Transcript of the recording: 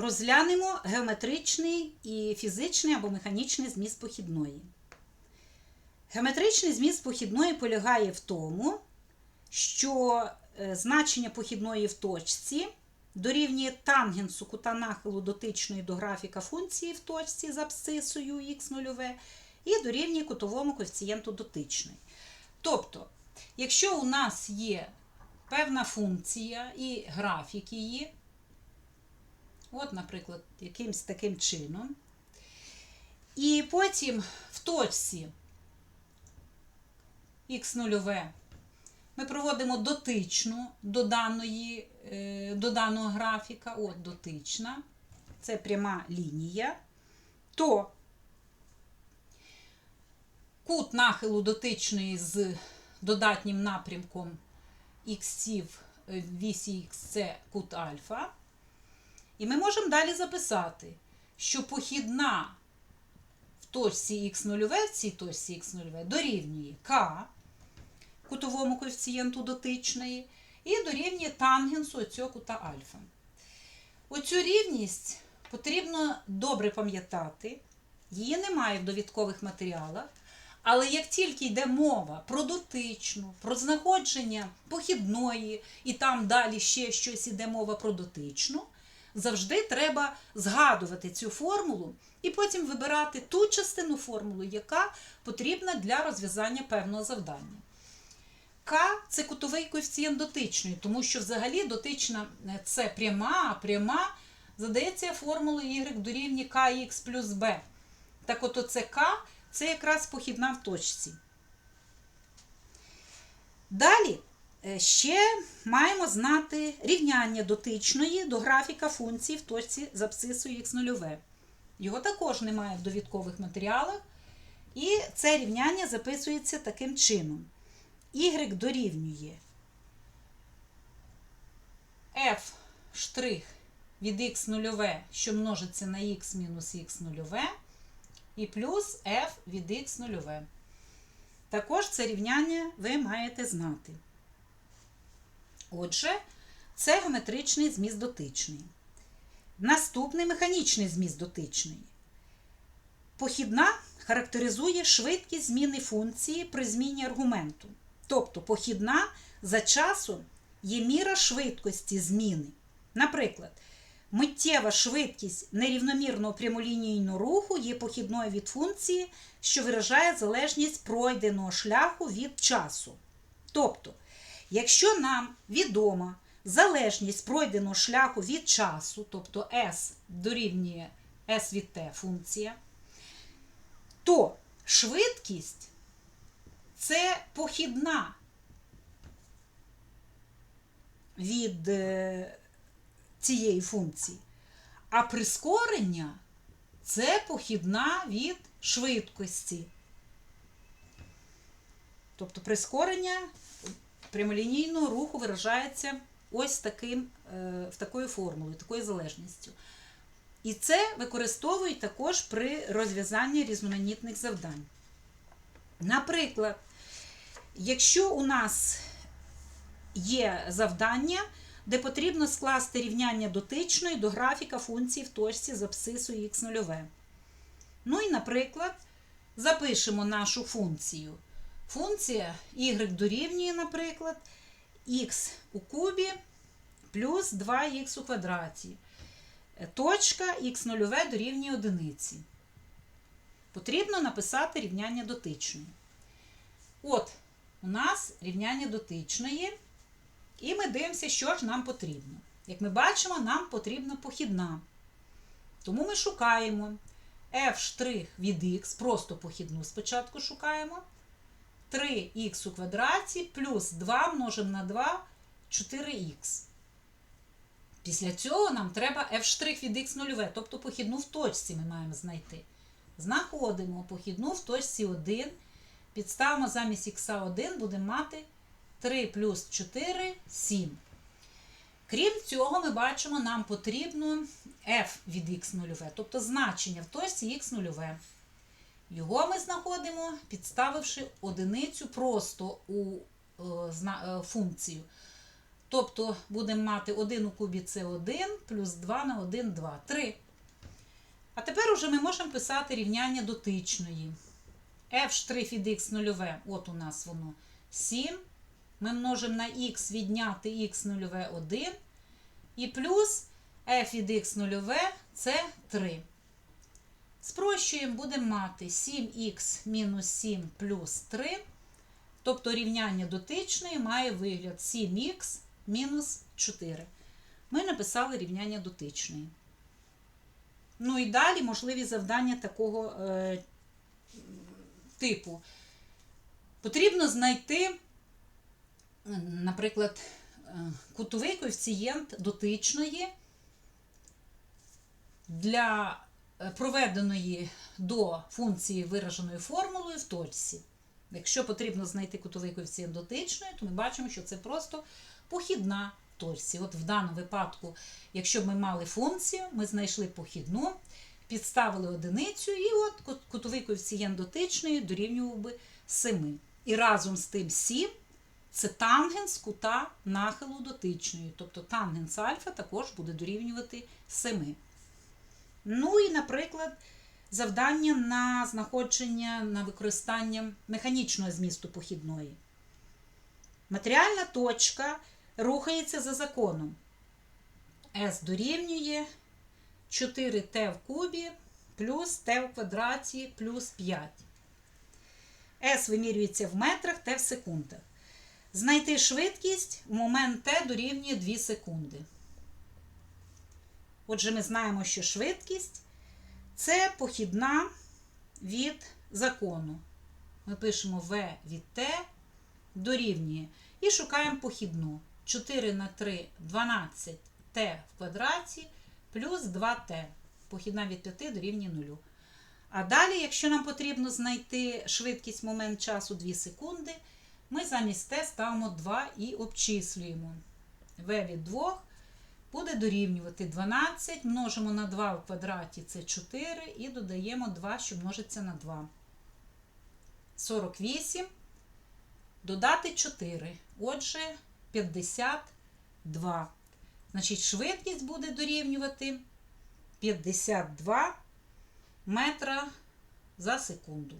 Розглянемо геометричний і фізичний або механічний зміст похідної. Геометричний зміст похідної полягає в тому, що е, значення похідної в точці дорівнює тангенсу кута нахилу дотичної до графіка функції в точці з абсцисою х0 і дорівнює кутовому коефіцієнту дотичної. Тобто, якщо у нас є певна функція і графік її, от, наприклад, якимсь таким чином, і потім в точці х0 ми проводимо дотичну до, даної, е, до даного графіка, от дотична, це пряма лінія, то кут нахилу дотичної з додатнім напрямком е, вісі х це кут альфа. І ми можемо далі записати, що похідна в точці х0 в цій точці х0 дорівнює k кутовому коефіцієнту дотичної і дорівнює тангенсу цього кута альфа. Оцю рівність потрібно добре пам'ятати, її немає в довідкових матеріалах. Але як тільки йде мова про дотичну, про знаходження похідної, і там далі ще щось іде мова про дотичну, завжди треба згадувати цю формулу і потім вибирати ту частину формули, яка потрібна для розв'язання певного завдання. К це кутовий коефіцієнт дотичної, тому що взагалі дотична е, це пряма, а пряма задається формулою y дорівнює kx плюс b. Так от оце К це якраз похідна в точці. Далі ще маємо знати рівняння дотичної до графіка функції в точці з абсцисою х0. Його також немає в довідкових матеріалах. І це рівняння записується таким чином. Y дорівнює f' від х0, що множиться на х мінус х0 і плюс f від х нульове. Також це рівняння ви маєте знати. Отже, це геометричний зміст дотичний. Наступний механічний зміст дотичний. Похідна характеризує швидкість зміни функції при зміні аргументу. Тобто похідна за часом є міра швидкості зміни. Наприклад, Миттєва швидкість нерівномірного прямолінійного руху є похідною від функції, що виражає залежність пройденого шляху від часу. Тобто, якщо нам відома залежність пройденого шляху від часу, тобто S дорівнює S від T функція, то швидкість це похідна від е, цієї функції. А прискорення це похідна від швидкості. Тобто прискорення прямолінійного руху виражається ось таким, е, в такою формулою, такою залежністю. І це використовують також при розв'язанні різноманітних завдань. Наприклад, якщо у нас є завдання, де потрібно скласти рівняння дотичної до графіка функції в точці з абсцисою х0. Ну і, наприклад, запишемо нашу функцію. Функція y дорівнює, наприклад, х у кубі плюс 2х у квадраті. Точка х0 дорівнює одиниці. Потрібно написати рівняння дотичної. От, у нас рівняння дотичної. І ми дивимося, що ж нам потрібно. Як ми бачимо, нам потрібна похідна. Тому ми шукаємо f' від х, просто похідну спочатку шукаємо. 3х у квадраті плюс 2 множимо на 2 4х. Після цього нам треба f' від х нульове, тобто похідну в точці ми маємо знайти. Знаходимо похідну в точці 1. Підставимо замість х 1 будемо мати 3 плюс 4 7. Крім цього, ми бачимо, нам потрібно f від х 0 тобто значення в точці х 0 Його ми знаходимо, підставивши одиницю просто у е, е, функцію. Тобто будемо мати 1 у кубі це 1 плюс 2 на 1 2. 3. А тепер уже ми можемо писати рівняння дотичної. f' від x нульове, от у нас воно 7. Ми множимо на х відняти х нульове 1. І плюс f від x нульове це 3. Спрощуємо, будемо мати 7х мінус 7 плюс 3. Тобто рівняння дотичної має вигляд 7х мінус 4. Ми написали рівняння дотичної. Ну і далі можливі завдання такого е, типу. Потрібно знайти, наприклад, е, кутовий коефіцієнт дотичної для проведеної до функції вираженої формулою в точці. Якщо потрібно знайти кутовий коефіцієнт дотичної, то ми бачимо, що це просто похідна точці. От в даному випадку, якщо б ми мали функцію, ми знайшли похідну, підставили одиницю, і от кутовий коефіцієнт дотичної дорівнював би 7. І разом з тим 7 це тангенс кута нахилу дотичної. Тобто тангенс альфа також буде дорівнювати 7. Ну і, наприклад, завдання на знаходження на використання механічного змісту похідної. Матеріальна точка рухається за законом. S дорівнює 4t в кубі плюс t в квадраті плюс 5. S вимірюється в метрах, t в секундах. Знайти швидкість в момент t дорівнює 2 секунди. Отже, ми знаємо, що швидкість це похідна від закону. Ми пишемо v від t дорівнює. І шукаємо похідну. 4 на 3 12 t в квадраті плюс 2t. Похідна від 5 дорівнює 0. А далі, якщо нам потрібно знайти швидкість момент часу 2 секунди, ми замість t ставимо 2 і обчислюємо. v від 2 буде дорівнювати 12, множимо на 2 в квадраті це 4, і додаємо 2, що множиться на 2. 48. Додати 4. Отже, 52. Значить, швидкість буде дорівнювати 52 метра за секунду.